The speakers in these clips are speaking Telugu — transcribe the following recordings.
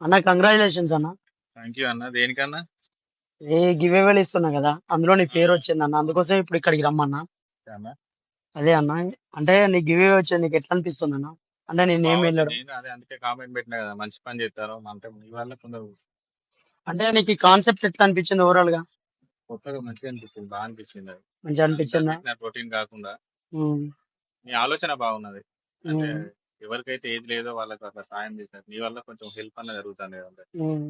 అన్న కంగ్రాచులేషన్స్ అన్న. థ్యాంక్ యూ అన్న. దేనికన్నా? ఏ గివ్ అవేలు ఇస్తున్నా కదా అందులో నీ పేరు వచ్చింది అన్న. అందుకోసం ఇప్పుడు ఇక్కడికి రమ్మన్నా. అదే అన్న అంటే నీ గివ్ అవే వచ్చింది నీకు ఎట్లా అనిపిస్తుంది అన్న? అంటే నేను ఏం వెళ్ళాడు అదే అందుకే కామెంట్ పెట్టినా కదా మంచి పని చేస్తారు అంటే మీ వల్ల కొందరు అంటే నీకు ఈ కాన్సెప్ట్ ఎట్లా అనిపించింది ఓవరాల్గా? కొత్తగా మంచిగా అనిపించింది బాగా అనిపించింది అది. మంచిగా అనిపించిందా? ప్రోటీన్ కాకుండా. మీ ఆలోచన బాగున్నది. అంటే ఎవరికైతే ఏది లేదో వాళ్ళకి అట్లా సాయం చేస్తారు మీ వల్ల కొంచెం హెల్ప్ అన్నది జరుగుతుంది ఉమ్.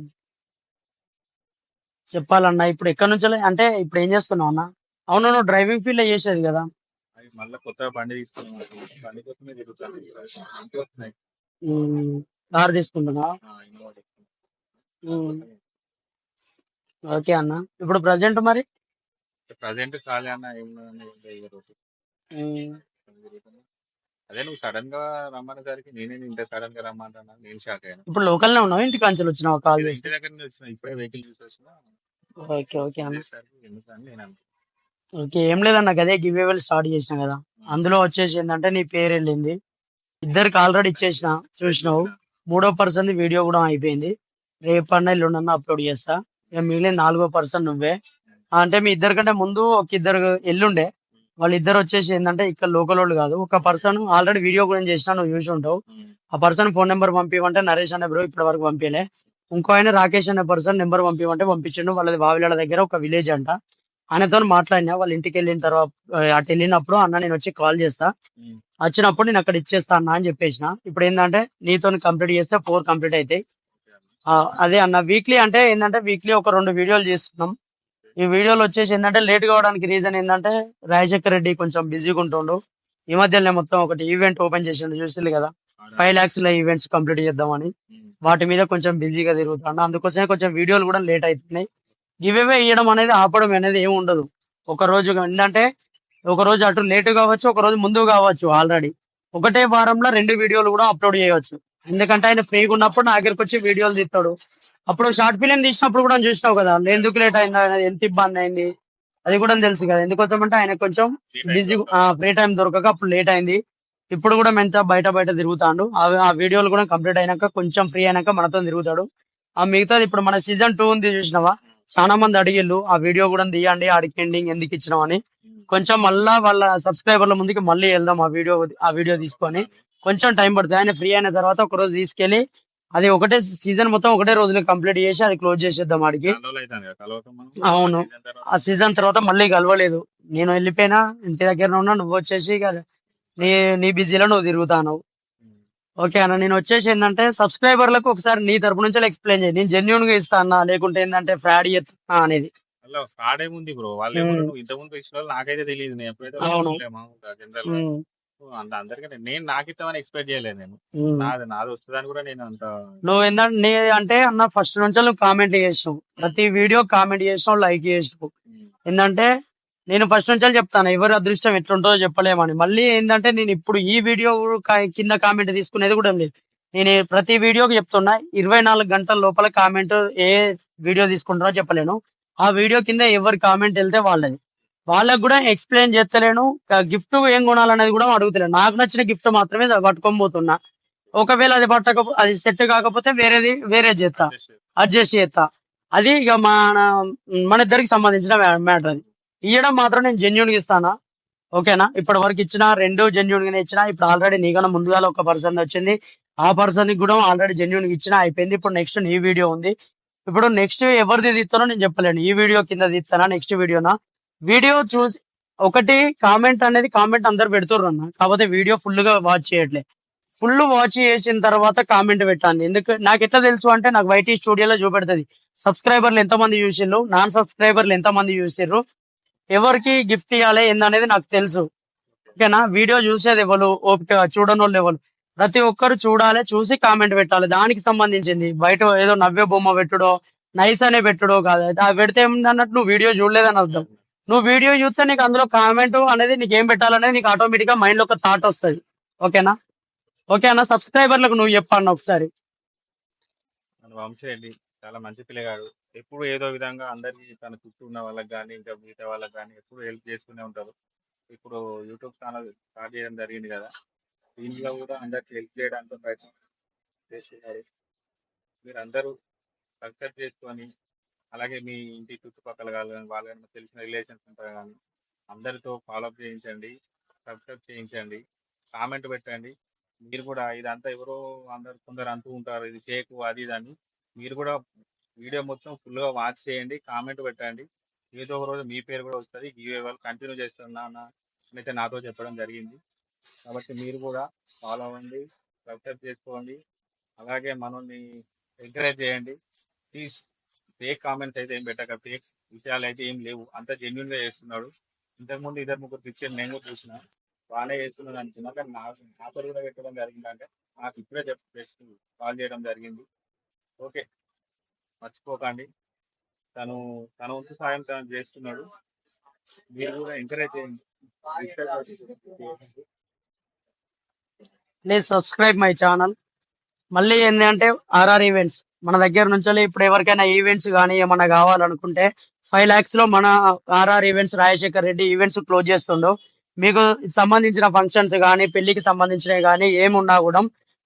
చెప్పాలన్నా ఇప్పుడు ఎక్కడి నుంచి అంటే ఇప్పుడు ఏం చేస్తున్నావు అన్న? అవును నువ్వు డ్రైవింగ్ ఫీల్డ్లో చేసేది కదా. అది మళ్ళీ కొత్తగా బండి తీసుకున్నాం బండి కోసమే తిరుగుతాను ఇంటికి వస్తున్నాయి ఉమ్, కార్ తీసుకుంటున్నా? ఆ, ఇన్నోవా ఓకే అన్న. ఇప్పుడు ప్రజెంట్ మరి? ప్రజెంట్ ఖాళీ అన్న ఏం రోజు ఉమ్, అదే నువ్వు సడన్గా రమ్మనేసరికి నేనే ఇంత సడన్గా రమ్మంటున్నా నేను షాక్ అయ్యాను. ఇప్పుడు లోకల్లో ఉన్నావు? ఇంటి కాంచెలు వచ్చినావు కాల్ ఇది చేసి? ఇంటి దగ్గర నుంచి వచ్చిన ఇప్పుడే వెహికల్ చూసి వచ్చిన ఓకే ఓకే అన్న. చేసేసరికి ఎందుకని నేను అనుకున్నాను. ఓకే ఏం లేదన్న అదే గివ్ అవే స్టార్ట్ చేసిన కదా. అందులో వచ్చేసి ఏంటంటే నీ పేరు వెళ్ళింది ఇద్దరికి ఆల్రెడీ ఇచ్చేసిన చూసినావు. మూడో పర్సన్ వీడియో కూడా అయిపోయింది. రేపు అన్న ఎల్లుండన్న అప్లోడ్ చేస్తా. ఇక మిగిలిన నాలుగో పర్సన్ నువ్వే. అంటే మీ ఇద్దరి కంటే ముందు ఒక ఇద్దరు ఎల్లుండే వాళ్ళిద్దరు వచ్చేసి ఏంటంటే ఇక్కడ లోకల్ వాళ్ళు కాదు. ఒక పర్సన్ ఆల్రెడీ వీడియో కూడా చేసిన నువ్వు చూసి ఉంటావు. ఆ పర్సన్ ఫోన్ నెంబర్ పంపించమంటే నరేష్ అనే బ్రో ఇప్పటి వరకు పంపించలే ఇంకో ఆయన రాకేష్ అనే పర్సన్ నెంబర్ పంపించమంటే పంపించిండు. వాళ్ళది వావిలాడ దగ్గర ఒక విలేజ్ అంట. ఆయనతో మాట్లాడినా వాళ్ళ ఇంటికి వెళ్ళిన తర్వాత అటు వెళ్ళినప్పుడు అన్న నేను వచ్చి కాల్ చేస్తా. వచ్చినప్పుడు నేను అక్కడ ఇచ్చేస్తా అన్న అని చెప్పేసిన. ఇప్పుడు ఏంటంటే నీతో కంప్లీట్ చేస్తే ఫోర్ కంప్లీట్ అవుతాయి ఆ, అదే అన్న వీక్లీ అంటే ఏంటంటే వీక్లీ ఒక రెండు వీడియోలు చేస్తున్నాం. ఈ వీడియోలు వచ్చేసి ఏంటంటే లేట్ కావడానికి రీజన్ ఏంటంటే రాజశేఖర్ రెడ్డి కొంచెం బిజీగా ఉంటుండు ఈ మధ్యలో మొత్తం ఒకటి ఈవెంట్ ఓపెన్ చేసిండు చూసింది కదా? ఫైవ్ లాక్స్లో ఈవెంట్స్ కంప్లీట్ చేద్దామని. వాటి మీద కొంచెం బిజీగా తిరుగుతాను అందుకోసమే కొంచెం వీడియోలు కూడా లేట్ అవుతున్నాయి గివ్ అవే ఇవ్వడం అనేది ఆపడం అనేది ఏమి ఉండదు. ఒక రోజు ఏంటంటే ఒక రోజు అటు లేట్ కావచ్చు ఒక రోజు ముందు కావచ్చు ఆల్రెడీ ఒకటే వారంలో రెండు వీడియోలు కూడా అప్లోడ్ చేయవచ్చు. ఎందుకంటే ఆయన ఫ్రీగా ఉన్నప్పుడు నా దగ్గరికి వచ్చి వీడియోలు తీస్తాడు. అప్పుడు షార్ట్ ఫిలిం తీసినప్పుడు కూడా చూసినావు కదా ఎందుకు లేట్ అయింది ఎంత ఇబ్బంది అయింది? అది కూడా తెలుసు కదా ఎందుకోసం అంటే ఆయన కొంచెం బిజీ ఫ్రీ టైం దొరకక అప్పుడు లేట్ అయింది. ఇప్పుడు కూడా మంచిగా బయట బయట తిరుగుతాడు. ఆ- ఆ వీడియోలు కూడా కంప్లీట్ అయినాక కొంచెం ఫ్రీ అయినాక మనతో తిరుగుతాడు. ఆ మిగతాది ఇప్పుడు మన సీజన్ టూ ఉంది చూసినావా? చాలా మంది అడిగిళ్ళు ఆ వీడియో కూడా తీయండి ఆడికి ఎండింగ్ ఎందుకు ఇచ్చినాం అని. కొంచెం మళ్ళా వాళ్ళ సబ్స్క్రైబర్ల ముందుకి మళ్ళీ వెళ్దాం ఆ వీడియో ఆ వీడియో తీసుకొని. కొంచెం టైం పడుతుంది. ఆయన ఫ్రీ అయిన తర్వాత ఒక రోజు తీసుకెళ్ళి అది ఒకటే సీజన్ మొత్తం ఒకటే రోజులో కంప్లీట్ చేసి అది క్లోజ్ చేసేద్దాం ఆడికి. అవును. ఆ సీజన్ తర్వాత మళ్ళీ కలవలేదు. నేను వెళ్ళిపోయినా ఇంటి దగ్గర ఉన్నా నువ్వు వచ్చేసి నీ నీ బిజీలో నువ్వు తిరుగుతాను. ఓకే అన్న నేను వచ్చేసి ఏంటంటే సబ్స్క్రైబర్లకు ఒకసారి నీ తరపు నుంచి ఎక్స్ప్లెయిన్ చేయి. నేను జెన్యున్గా ఇస్తా అన్నా లేకుంటే ఏంటంటే ఫ్రాడ్ చేస్తా అనేది. ఫ్రాడ్ ఏముంది బ్రో? వాళ్ళు ఇంతకుముందు ఇచ్చిన నాకైతే తెలియదు. అంత అందరికీ నేను నాకు ఇస్తామని ఎక్స్పెక్ట్ చేయలేదు నేను. నాది నాది వస్తుందని కూడా నేను అంత నువ్వు ఏంటంటే నీ అంటే అన్న ఫస్ట్ నుంచి నువ్వు కామెంట్ చేసావు ప్రతి వీడియో కామెంట్ చేసావు లైక్ చేసావు. ఏంటంటే నేను ఫస్ట్ నుంచి చెప్తాను ఎవరి అదృష్టం ఎట్లుంటుందో చెప్పలేమని. మళ్ళీ ఏంటంటే నేను ఇప్పుడు ఈ వీడియో కింద కామెంట్ తీసుకునేది కూడా లేదు. నేను ప్రతి వీడియోకి చెప్తున్నా ఇరవై నాలుగు గంటల లోపల కామెంట్ ఏ వీడియో తీసుకుంటారో చెప్పలేను. ఆ వీడియో కింద ఎవరి కామెంట్ వెళ్తే వాళ్ళది. వాళ్ళకి కూడా ఎక్స్ప్లెయిన్ చేస్తలేను. గిఫ్ట్ ఏం కొనాలనేది కూడా అడుగుతలేను. నాకు నచ్చిన గిఫ్ట్ మాత్రమే పట్టుకొని పోతున్నా. ఒకవేళ అది పట్టక అది సెట్ కాకపోతే వేరేది వేరే చేస్తా. అడ్జస్ట్ చేస్తా. అది ఇక మన మన ఇద్దరికి సంబంధించిన మ్యాటర్ అది. ఇవ్వడం మాత్రం నేను జెన్యున్గా ఇస్తానా? ఓకేనా? ఇప్పటి వరకు ఇచ్చిన రెండు జెన్యున్ గానే ఇచ్చిన. ఇప్పుడు ఆల్రెడీ నీకన్నా ముందుగా ఒక పర్సన్ వచ్చింది. ఆ పర్సన్కి కూడా ఆల్రెడీ జెన్యున్ ఇచ్చిన. అయిపోయింది. ఇప్పుడు నెక్స్ట్ నీ వీడియో ఉంది. ఇప్పుడు నెక్స్ట్ ఎవరిది తీస్తానో నేను చెప్పలేను. ఈ వీడియో కింద తీస్తానా? నెక్స్ట్ వీడియోనా వీడియో చూసి ఒకటి కామెంట్ అనేది కామెంట్ అందరు పెడుతుర్రు అన్న. కాకపోతే వీడియో ఫుల్గా వాచ్ చేయట్లే. ఫుల్ వాచ్ చేసిన తర్వాత కామెంట్ పెట్టండి. ఎందుకు? నాకు ఎట్లా తెలుసు అంటే నాకు వైటీ స్టూడియోలో చూపెడుతుంది. సబ్స్క్రైబర్లు ఎంతమంది చూసిర్రు? నాన్ సబ్స్క్రైబర్లు ఎంతమంది చూసిర్రు? ఎవరికి గిఫ్ట్ ఇవ్వాలి ఏందనేది నాకు తెలుసు. ఓకేనా? వీడియో చూసేది ఎవరు? ఓపిక చూడని వాళ్ళు ఎవరు? ప్రతి ఒక్కరు చూడాలి చూసి కామెంట్ పెట్టాలి. దానికి సంబంధించింది. బయట ఏదో నవ్వే బొమ్మ పెట్టుడో నైస్ అనే పెట్టుడో కాదు. అది పెడితే ఏమిటన్నట్టు నువ్వు వీడియో చూడలేదని అర్థం. నువ్వు వీడియో చూస్తే నీకు అందులో కామెంట్ అనేది నీకు ఏం పెట్టాలనేది నీకు ఆటోమేటిక్గా మైండ్లో ఒక థాట్ వస్తుంది. ఓకేనా? ఓకే అన్న సబ్స్క్రైబర్లకు నువ్వు చెప్పాను ఒకసారి. మన చాలా మంచి పిల్లగాడు. ఎప్పుడు ఏదో విధంగా అందరికి తన చుట్టూ ఉన్న వాళ్ళకి కానీ ఇంకా మిగతా వాళ్ళకి కానీ ఎప్పుడు హెల్ప్ చేస్తూనే ఉంటారు. ఇప్పుడు యూట్యూబ్ ఛానల్ స్టార్ట్ చేయడం జరిగింది కదా. దీంట్లో కూడా అందరికి హెల్ప్ చేయడానికి ప్రయత్నం చేస్తున్నారు. మీరు అందరూ సబ్స్క్రైబ్ చేసుకొని అలాగే మీ ఇంటి చుట్టుపక్కల వాళ్ళని కానీ తెలిసిన రిలేషన్స్ ఉంటారు కానీ అందరితో ఫాలోఅప్ చేయించండి సబ్స్క్రైబ్ చేయించండి కామెంట్ పెట్టండి. మీరు కూడా ఇదంతా ఎవరో అందరు కొందరు అంటూ ఉంటారు ఇది చేయకు అది ఇది అని. మీరు కూడా వీడియో మొత్తం ఫుల్గా వాచ్ చేయండి కామెంట్ పెట్టండి. ఏదో ఒక రోజు మీ పేరు కూడా వస్తుంది. గివ్ వాళ్ళు కంటిన్యూ చేస్తున్నా అన్న అయితే నాతో చెప్పడం జరిగింది. కాబట్టి మీరు కూడా ఫాలో అవ్వండి సబ్స్క్రైబ్ చేసుకోండి. అలాగే మనల్ని ఎంకరేజ్ చేయండి. ప్లీజ్ ఫేక్ కామెంట్స్ అయితే ఏం పెట్టక ఫేక్ విషయాలు అయితే ఏం లేవు. అంత జెన్యున్గా చేస్తున్నాడు. ఇంతకుముందు ఇద్దరు ముగ్గురు క్రిస్టియన్ నేను కూడా చూసిన. బాగానే చేస్తున్నాడు అనుకున్నా. కానీ నా నా పేరు కూడా పెట్టడం జరిగింది అంటే నాకు ఇప్పుడే చెప్పి కాల్ చేయడం జరిగింది. ఓకే. మర్చిపోకండి. తను తన వంతు సాయం తను చేస్తున్నాడు. మీరు కూడా ఎంకరేజ్ చేయండి. ప్లీజ్ సబ్స్క్రైబ్ మై ఛానల్ మళ్ళీ ఏంటంటే ఆర్ఆర్ ఈవెంట్స్ మన దగ్గర నుంచి ఇప్పుడు ఎవరికైనా ఈవెంట్స్ కానీ ఏమన్నా కావాలనుకుంటే ఫైవ్ లాక్స్లో మన RR events Rajasekhar Reddy events close చేస్తుండో. మీకు సంబంధించిన ఫంక్షన్స్ కానీ పెళ్ళికి సంబంధించినవి కానీ ఏమున్నా కూడా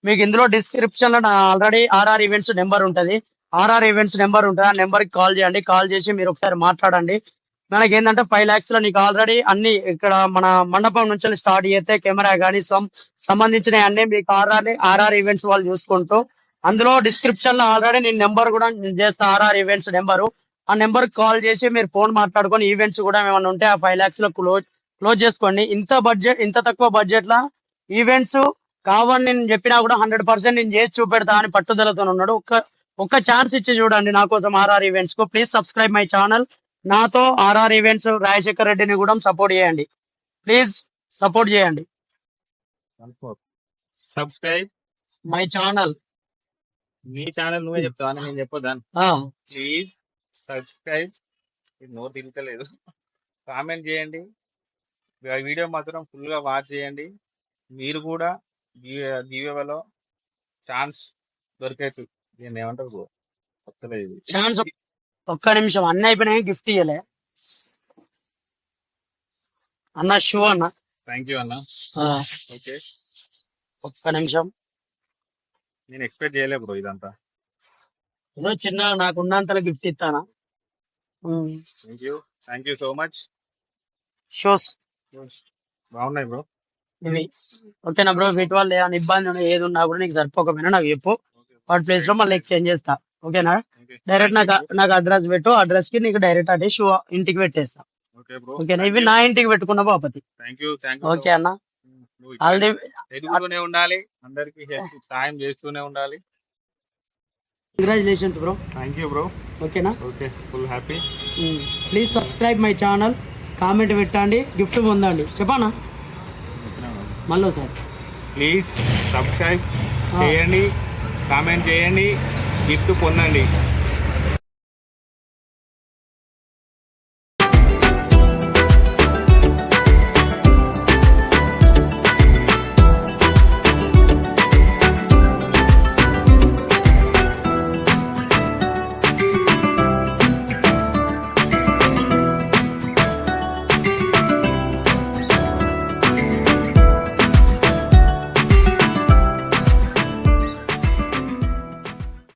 మీకు ఇందులో డిస్క్రిప్షన్లో ఆల్రెడీ ఆర్ఆర్ ఈవెంట్స్ నెంబర్ ఉంటుంది. ఆర్ఆర్ ఈవెంట్స్ నెంబర్ ఉంటుంది. ఆ నెంబర్కి కాల్ చేయండి. కాల్ చేసి మీరు ఒకసారి మాట్లాడండి. మనకి ఏంటంటే ఫైవ్ లాక్స్లో నీకు ఆల్రెడీ అన్ని ఇక్కడ మన మండపం నుంచి స్టార్ట్ చేస్తే కెమెరా కానీ సంబంధించిన అన్ని మీకు ఆర్ఆర్ ఆర్ఆర్ ఈవెంట్స్ వాళ్ళు చూసుకుంటూ అందులో డిస్క్రిప్షన్లో ఆల్రెడీ నేను నెంబర్ కూడా నేను చేస్తా ఆర్ఆర్ ఈవెంట్స్ నెంబరు ఆ నెంబర్ కాల్ చేసి మీరు ఫోన్ మాట్లాడుకొని ఈవెంట్స్ కూడా ఏమైనా ఉంటే ఆ ఫైవ్ లాక్స్లో క్లోజ్ క్లోజ్ చేసుకోండి. ఇంత బడ్జెట్ ఇంత తక్కువ బడ్జెట్ లా ఈవెంట్స్ కావాలని నేను చెప్పినా కూడా హండ్రెడ్ పర్సెంట్ నేను చేసి చూపెడతా అని పట్టుదలతో ఉన్నాడు. ఒక్క ఒక్క ఛాన్స్ ఇచ్చి చూడండి నా కోసం ఆర్ఆర్ ఈవెంట్స్కు. ప్లీజ్ సబ్స్క్రైబ్ మై ఛానల్ నాతో ఆర్ఆర్ ఈవెంట్స్ రాజశేఖర్ రెడ్డిని కూడా సపోర్ట్ చేయండి. ప్లీజ్ సపోర్ట్ చేయండి. సబ్స్క్రైబ్ మై ఛానల్ మీ ఛానల్ నువ్వే చెప్తావా నేను చెప్పొద్దాను ప్లీజ్ సబ్స్క్రైబ్ నోరు తిరగలేదు కామెంట్ చేయండి. వీడియో మాత్రం ఫుల్గా వాచ్ చేయండి. మీరు కూడా గివేవలో ఛాన్స్ దొరికేచ్చు దీన్ని ఏమంటారు ఛాన్స్ ఒక్క నిమిషం. అన్ని అయిపోయినాయి గిఫ్ట్ ఇయ్యలే. అన్న షూ అన్న. థ్యాంక్ యూ అన్న. ఓకే ఒక్క నిమిషం. నేను ఎక్స్పెక్ట్ చేయలే బ్రో ఇదంతా. ఏదో చిన్న నాకు ఉన్నంతలో గిఫ్ట్ ఇస్తానా? Thank you thank you so much shoes బాగున్నాయి బ్రో ఇవి. ఓకేనా బ్రో వీటి వల్ల ఏమైనా ఇబ్బంది ఉన్నా ఏది ఉన్నా కూడా నీకు సరిపోకపోయినా నాకు చెప్పు. వాటి ప్లేస్లో మళ్ళీ ఎక్స్చేంజ్ చేస్తా. ఓకేనా? డైరెక్ట్ నాకు నాకు అడ్రస్ పెట్టు. అడ్రస్కి నీకు డైరెక్ట్ షూ ఇంటికి పెట్టేస్తా. ఓకే బ్రో ఓకేనా? ఇవి నా ఇంటికి పెట్టుకున్న బాపతి థ్యాంక్ యూ థ్యాంక్ ఓకే అన్న. ఎదుగుతూనే ఉండాలి. అందరికి సాయం చేస్తూనే ఉండాలి. Congratulations bro thank you bro ఓకేనా okay full happy please subscribe my channel comment పెట్టండి గిఫ్ట్ పొందండి. చెప్పానా? మళ్ళీ సార్ ప్లీజ్ సబ్స్క్రైబ్ చేయండి కామెంట్ చేయండి గిఫ్ట్ పొందండి.